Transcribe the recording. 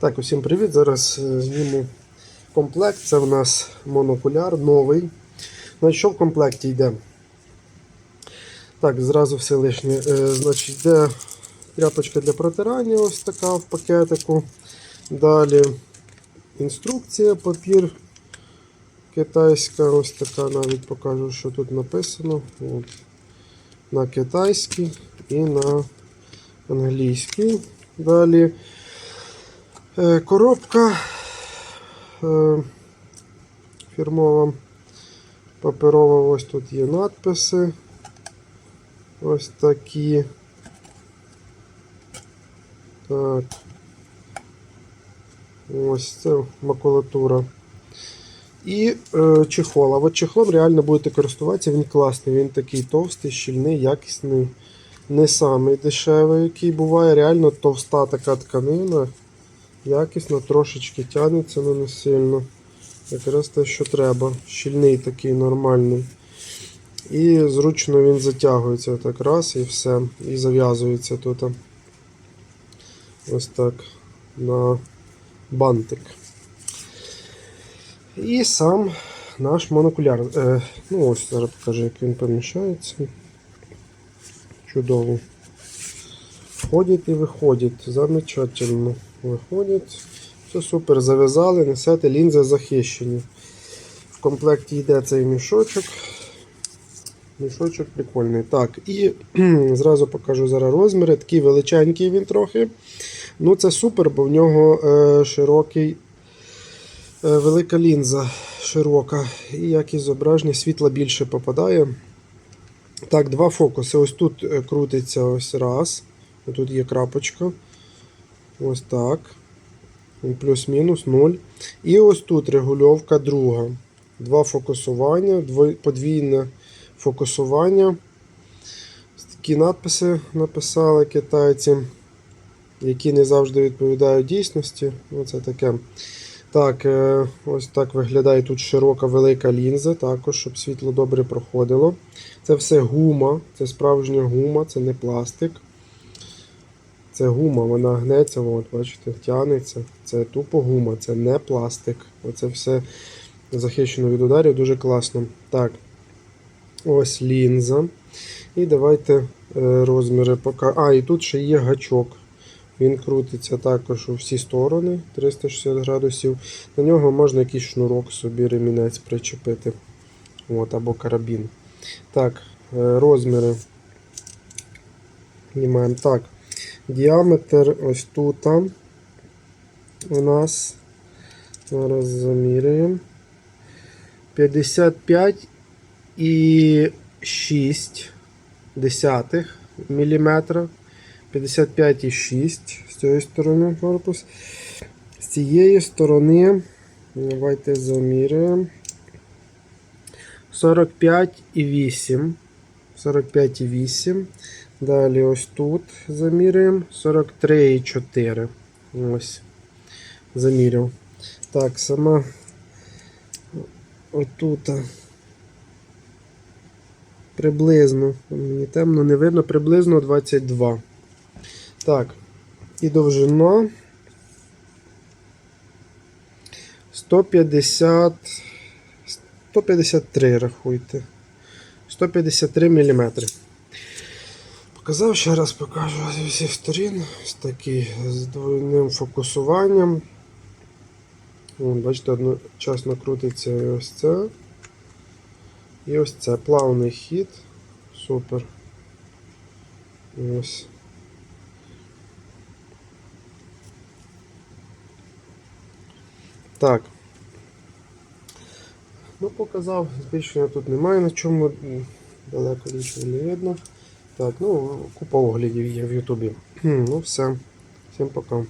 Так, усім привіт. Зараз е, зніму комплект. Це в нас монокуляр новий. Значить, що в комплекті йде? Так, зразу все лишнє. Е, значить, йде тряпочка для протирання, ось така в пакетику. Далі інструкція, папір китайська, ось така, навіть покажу, що тут написано. От. На китайській і на англійській. Далі Коробка е, фірмова, паперова, ось тут є надписи. Ось такі. Так. Ось це макулатура. І е, чехол. А от чехлом реально будете користуватися, він класний, він такий товстий, щільний, якісний. Не самий дешевий, який буває. Реально товста така тканина. Якісно, трошечки тягнеться, але не сильно. Якраз те, що треба. Щільний такий нормальний. І зручно він затягується так раз і все. І зав'язується тут. Ось так. На бантик. І сам наш монокуляр. Е, ну ось зараз покажу, як він поміщається. Чудово. Входить і виходить. Замечательно. Виходить. Все супер. Зав'язали, несете лінзи захищені. В комплекті йде цей мішочок. Мішочок прикольний. Так, і зразу покажу зараз розміри. Такий величенький він трохи. Ну, це супер, бо в нього е, широкий, е, велика лінза широка. І якість зображення світла більше попадає. Так, два фокуси. Ось тут е, крутиться ось раз. Тут є крапочка. Ось так. Плюс-мінус 0. І ось тут регульовка друга. Два фокусування, подвійне фокусування. Такі надписи написали китайці, які не завжди відповідають дійсності. Оце таке. Так, е, ось так виглядає тут широка велика лінза, також, щоб світло добре проходило. Це все гума, це справжня гума, це не пластик. Це гума, вона гнеться, от, бачите, тягнеться. Це тупо гума, це не пластик. Оце все захищено від ударів, дуже класно. Так, ось лінза. І давайте е, розміри покажу. А, і тут ще є гачок. Він крутиться також у всі сторони 360 градусів. На нього можна якийсь шнурок собі ремінець причепити. От, або карабін. Так, е, розміри. Знімаємо. Так. Діаметр ось тут у нас. Зараз заміряємо. 55 і 6 десятих міліметра. 55,6 з цієї сторони корпус. З цієї сторони, давайте заміряємо. 45,8. 45,8. Далі ось тут заміряємо 43,4. Ось. Заміряв. Так, сама отут приблизно, мені темно не видно, приблизно 22. Так, і довжина 150, 153 рахуйте. 153 мм. Показав, ще раз покажу зі всіх сторін. Ось такий з двойним фокусуванням. Вон, бачите, одночасно крутиться і ось це. І ось це плавний хід. Супер. Ось. Так. Ну, показав, збільшення тут немає на чому, далеко нічого не видно. Так, ну, купа оглядів є в Ютубі. Ну, все. Всім пока.